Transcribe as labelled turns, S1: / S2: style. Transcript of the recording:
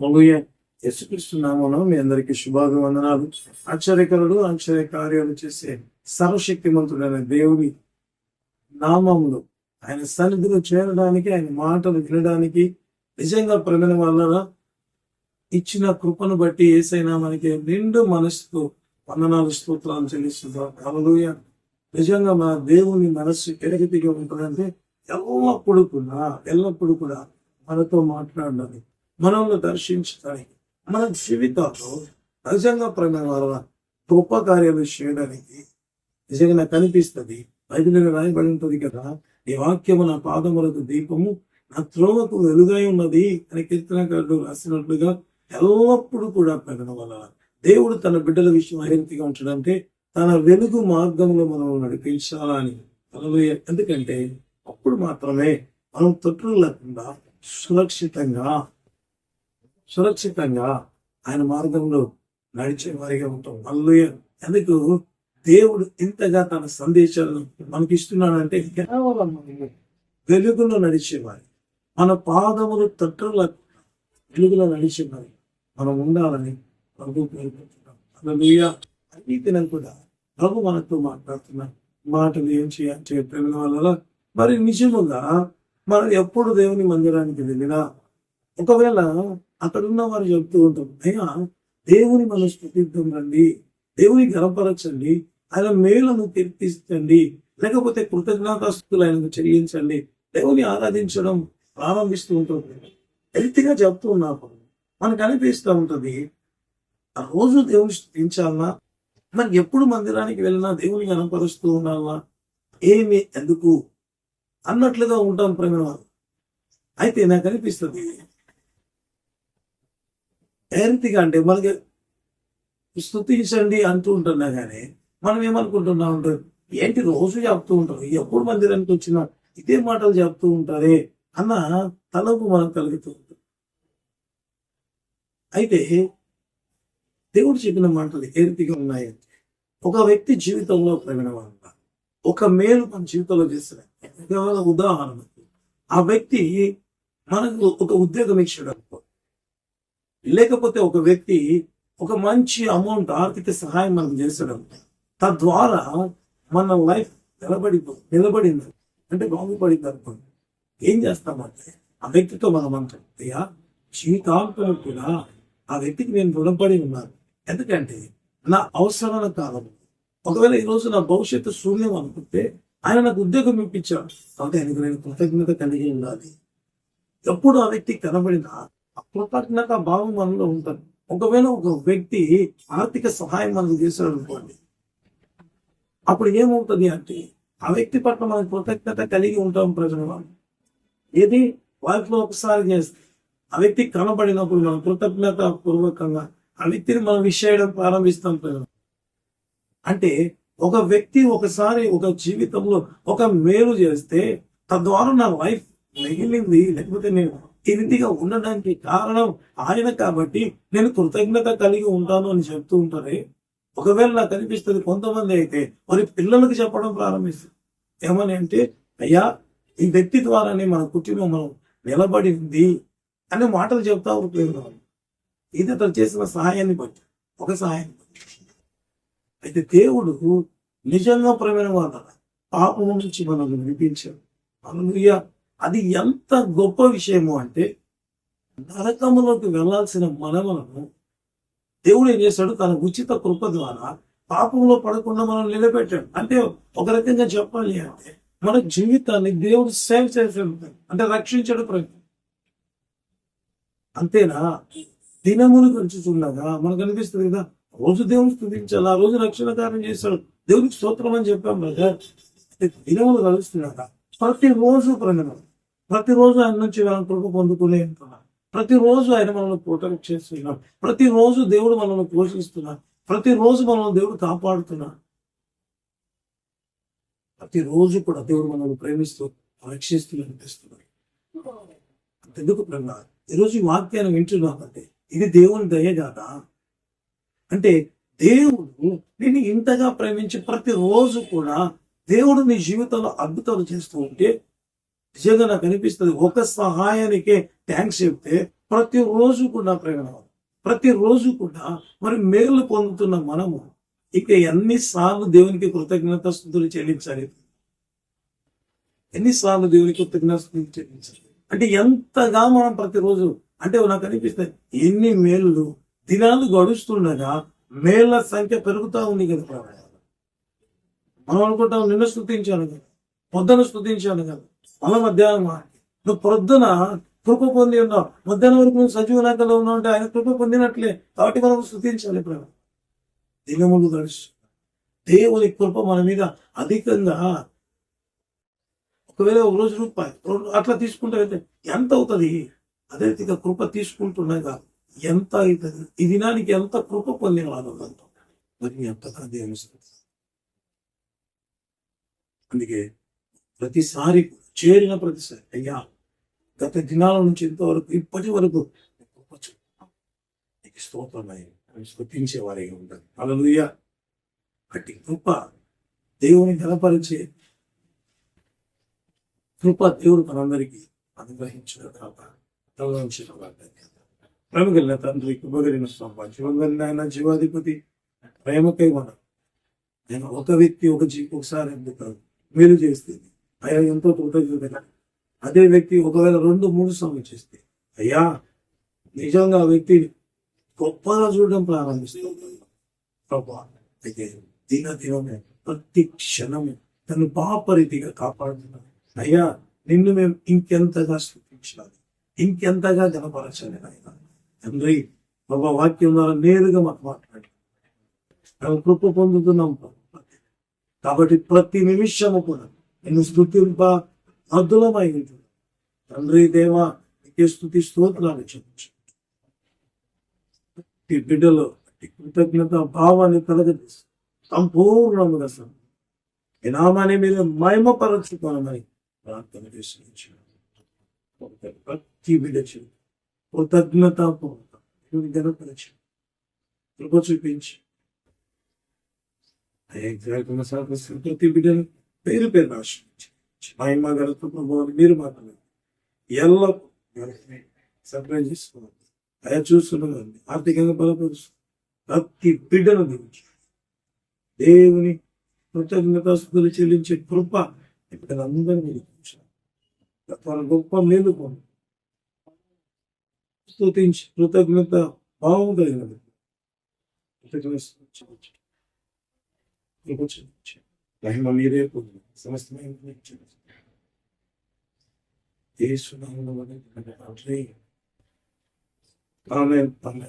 S1: మొగుయ యేసుక్రీస్తు మీ అందరికీ శుభాభివందనాలు. ఆశ్చర్యకరుడు ఆశ్చర్య కార్యాలు చేసే సర్వశక్తిమంతుడైన దేవుని నామములు ఆయన సన్నిధిలో చేరడానికి ఆయన మాటలు వినడానికి నిజంగా ప్రమిన వలన ఇచ్చిన కృపను బట్టి ఏసైనా మనకి నిండు మనసుతో వందనాలు స్తోత్రాలు చెల్లిస్తున్నాం. అలలుయ నిజంగా మన దేవుని మనస్సు ఎరగతిగా ఉంటుందంటే ఎల్లప్పుడు కూడా ఎల్లప్పుడు కూడా మనతో మాట్లాడాలి. మనల్ని దర్శించడానికి మన జీవితాల్లో నిజంగా ప్రేమ వల్ల గొప్ప కార్యాలు చేయడానికి నిజంగా నాకు కనిపిస్తుంది బైబిల్లో రాయబడి ఉంటుంది కదా ఈ వాక్యము నా పాదములకు దీపము నా త్రోవకు వెలుగై ఉన్నది అని కీర్తనకారుడు రాసినట్లుగా ఎల్లప్పుడూ కూడా ప్రకటన వల్ల దేవుడు తన బిడ్డల విషయం ఐడెంటిగా ఉంచడంటే తన వెలుగు మార్గంలో మనం నడిపించాలని అని. ఎందుకంటే అప్పుడు మాత్రమే మనం తొట్టులు లేకుండా సురక్షితంగా సురక్షితంగా ఆయన మార్గంలో నడిచే వారిగా ఉంటాం. మళ్ళీ ఎందుకు? దేవుడు ఇంతగా తన సందేశాలను మనకి ఇస్తున్నాడంటే కేవలం వెలుగులో నడిచేవారి. మన పాదములు తట్టల వెలుగులో నడిచేవారి. మనం ఉండాలని ప్రభు కోరుకుంటున్నాం. అలలుయ. అన్ని దినం కూడా ప్రభు మనతో మాట్లాడుతున్నాం మాటలు ఏం చేయాలి చెప్పిన వల్ల? మరి నిజముగా మనం ఎప్పుడు దేవుని మందిరానికి వెళ్ళినా ఒకవేళ అక్కడున్న వారు చెప్తూ ఉంటాం అయ్యా దేవుని మనం స్థుతిద్దాం రండి దేవుని గనపరచండి ఆయన మేలను కీర్తించండి లేకపోతే కృతజ్ఞతాస్తులు ఆయనకు చెల్లించండి దేవుని ఆరాధించడం ప్రారంభిస్తూ ఉంటుంది ఎత్తిగా చెప్తూ ఉన్నప్పుడు మనకు అనిపిస్తూ ఉంటుంది ఆ రోజు దేవుని స్థుతించాలన్నా మనం ఎప్పుడు మందిరానికి వెళ్ళినా దేవుని కనపరుస్తూ ఉండాలా? ఏమి ఎందుకు? అన్నట్లుగా ఉంటాం ప్రేమ అయితే నాకు అనిపిస్తుంది ఏ రీతిగా అంటే మనకి స్థుతించండి అంటూ ఉంటున్నా కానీ మనం ఏమనుకుంటున్నాం అంటే ఏంటి రోజు చెప్తూ ఉంటారు? ఎప్పుడు మందిరానికి వచ్చినా ఇదే మాటలు చెప్తూ ఉంటారే అన్న తలపు మనం కలుగుతూ ఉంటుంది. అయితే దేవుడు చెప్పిన మాటలు ఏ రీతిగా ఉన్నాయంటే ఒక వ్యక్తి జీవితంలో ప్రవీణమంట ఒక మేలు మన జీవితంలో చేస్తున్నాయి కేవలం ఉదాహరణకు ఆ వ్యక్తి మనకు ఒక ఉద్యోగం ఇచ్చాడు అనుకో. లేకపోతే ఒక వ్యక్తి ఒక మంచి అమౌంట్ ఆర్థిక సహాయం మనం చేసడం తద్వారా మన లైఫ్ నిలబడి నిలబడింది. అంటే బాగుపడింది అనుకోండి. ఏం చేస్తామంటే ఆ వ్యక్తితో మనం అంటాం అయ్యా జీవితాంతం కూడా ఆ వ్యక్తికి నేను రుణపడి ఉన్నాను. ఎందుకంటే నా అవసరాల కాలం ఒకవేళ ఈరోజు నా భవిష్యత్తు శూన్యం అనుకుంటే ఆయన నాకు ఉద్యోగం ఇప్పించాడు. కాబట్టి ఆయనకు నేను కృతజ్ఞత కలిగి ఉండాలి. ఎప్పుడు ఆ వ్యక్తి కనబడినా కృతజ్ఞత భావం మనలో ఉంటుంది. ఒకవేళ ఒక వ్యక్తి ఆర్థిక సహాయం మనకు చేశాడు అనుకోండి అప్పుడు ఏమవుతుంది అంటే ఆ వ్యక్తి పట్ల మనం కృతజ్ఞత కలిగి ఉంటాం ప్రజలు వాళ్ళు ఏది? వారిలో ఒకసారి చేస్తే ఆ వ్యక్తి కనబడినప్పుడు మనం కృతజ్ఞత పూర్వకంగా ఆ వ్యక్తిని మనం విష్ చేయడం ప్రారంభిస్తాం ప్రజలు. అంటే ఒక వ్యక్తి ఒకసారి ఒక జీవితంలో ఒక మేలు చేస్తే తద్వారా నా లైఫ్ మిగిలింది లేకపోతే నేను ఈ రీతిగా ఉండడానికి కారణం ఆయన కాబట్టి నేను కృతజ్ఞత కలిగి ఉంటాను అని చెప్తూ ఉంటారే. ఒకవేళ నాకు అనిపిస్తుంది కొంతమంది అయితే మరి పిల్లలకు చెప్పడం ప్రారంభిస్తుంది ఏమని అంటే అయ్యా ఈ వ్యక్తి ద్వారానే మన కుటుంబం మనం నిలబడింది అనే మాటలు చెప్తా ఉంటుంది ఇది అతను చేసిన సహాయాన్ని బట్టి ఒక సహాయాన్ని బట్టి. అయితే దేవుడు నిజంగా ప్రమేణ వాళ్ళ పాపం నుంచి మనల్ని వినిపించాడు హల్లెలూయా. అది ఎంత గొప్ప విషయము అంటే నరకములోకి వెళ్ళాల్సిన మనములను దేవుడు ఏం చేశాడు? తన ఉచిత కృప ద్వారా పాపంలో పడకుండా మనం నిలబెట్టాడు. అంటే ఒక రకంగా చెప్పాలి అంటే మన జీవితాన్ని దేవుడు సేవ్ చేసేది అంటే రక్షించడు ప్రయత్నం అంతేనా? దినమును గురించి చూడగా మనకు అనిపిస్తుంది కదా రోజు దేవుని స్థుతించాలి ఆ రోజు రక్షణ కార్యం చేశాడు. దేవునికి స్తోత్రం అని చెప్పాం కదా. దినములు కలుస్తున్నారా ప్రతి రోజు ప్రణం ప్రతిరోజు ఆయన నుంచి మనం కృప పొందుకునే ఉంటున్నాం ప్రతిరోజు ఆయన మనల్ని ప్రొటెక్ట్ చేస్తున్నాడు. ప్రతిరోజు దేవుడు మనల్ని పోషిస్తున్నాడు. ప్రతిరోజు మనల్ని దేవుడు కాపాడుతున్నాడు. ప్రతిరోజు కూడా దేవుడు మనల్ని ప్రేమిస్తూ రక్షిస్తూ అనిపిస్తున్నాడు ఎందుకు ప్రేమ? ఈరోజు ఈ వాక్యాన్ని వింటున్నామంటే ఇది దేవుని దయ కాదా? అంటే దేవుడు నేను ఇంతగా ప్రేమించి ప్రతిరోజు కూడా దేవుడు నీ జీవితంలో అద్భుతాలు చేస్తూ ఉంటే నిజంగా నాకు అనిపిస్తుంది ఒక సహాయానికే థ్యాంక్స్ చెప్తే ప్రతిరోజు కూడా ప్రేమ ప్రతిరోజు కూడా మరి మేలు పొందుతున్న మనము ఇక ఎన్నిసార్లు దేవునికి కృతజ్ఞత స్థుతులు చెల్లించాలి? ఎన్నిసార్లు దేవునికి కృతజ్ఞత స్థుతులు చెల్లించాలి? అంటే ఎంతగా మనం ప్రతిరోజు అంటే నాకు అనిపిస్తుంది ఎన్ని మేలు దినాలు గడుస్తుండగా మేళ్ళ సంఖ్య పెరుగుతూ ఉంది కదా ప్రభు. మనం అనుకుంటాం నిన్న స్థుతించాను కదా పొద్దున స్థుతించాను కదా. అలా మధ్యాహ్నం నువ్వు పొద్దున కృప పొంది ఉన్నావు. మధ్యాహ్నం వరకు నువ్వు సజీవ నాకలో ఉన్నావు అంటే ఆయన కృప పొందినట్లే. కాబట్టి మనం స్థుతించాలి ఇప్పుడు దినములు గడుచు దేవుని కృప మన మీద అధికంగా ఒకవేళ ఒక రోజు రూపాయి అట్లా తీసుకుంటే అయితే ఎంత అవుతుంది? అదే రీతిగా కృప తీసుకుంటున్నాగా ఎంత అవుతుంది? ఈ దినానికి ఎంత కృప పొందిన వాళ్ళు మరి ఎంతగా దేవుని అందుకే ప్రతిసారి చేరిన ప్రతిసారి. అయ్యా గత దినాల నుంచి ఇంతవరకు ఇప్పటి వరకు నీ నీకు స్తోత్రమయ్య అని స్థుతించే అలలుయ అట్టి కృప దేవుని గణపరిచే కృప దేవుడు మనందరికీ అనుగ్రహించిన కాక అనుగ్రహించిన ప్రేమగలిగిన తండ్రి కృపగలిగిన స్వామి జీవగలిగిన ఆయన జీవాధిపతి ప్రేమకై మనం నేను ఒక వ్యక్తి ఒక జీ ఒకసారి ఎందుకు? మీరు చేస్తే అయ్యా ఎంతో కృతజ్ఞత అదే వ్యక్తి ఒకవేళ రెండు మూడు సార్లు చేస్తే అయ్యా నిజంగా ఆ వ్యక్తి గొప్పగా చూడడం ప్రారంభిస్తుంది ప్రభా అయితే దిన దినమే ప్రతి క్షణము తను పాపరీతిగా కాపాడుతున్నాను అయ్యా నిన్ను మేము ఇంకెంతగా స్థుతించాలి ఇంకెంతగా గనపరచాలి ఆయన తండ్రి బాబా వాక్యం ద్వారా నేరుగా మాకు మాట్లాడి. మేము కృప పొందుతున్నాం కాబట్టి ప్రతి నిమిషము కూడా నేను స్థుతింప అద్దులమై ఉంటుంది తండ్రి దేవ నీకే స్థుతి స్తోత్రాలు చెల్లించు. ఈ బిడ్డలో కృతజ్ఞత భావాన్ని కలగజేసి సంపూర్ణముగా సమ ఈ నామాన్ని మీద మహిమపరచుకోనమని ప్రార్థన చేసి ప్రతి బిడ్డ కృతజ్ఞత గణపరచు కృప చూపించి. ప్రతి బిడ్డను పేరు పేరు ఆశ్రయించి మహిమ గలత ప్రభావం మీరు మాత్రమే ఎల్ల సర్ప్రైజ్ చేసుకోవాలి. అయ్యా చూస్తున్నదండి ఆర్థికంగా బలపరుస్తుంది ప్రతి బిడ్డను దీవించి దేవుని కృతజ్ఞతాస్తులు చెల్లించే కృప ఇక్కడ అందరినీ తన గొప్ప మేలు పొంది స్తుతించి కృతజ్ఞత భావం కలిగినది కృతజ్ఞత మహిమ మీరే పొందిన సమస్తమైన ఆమె ఆమె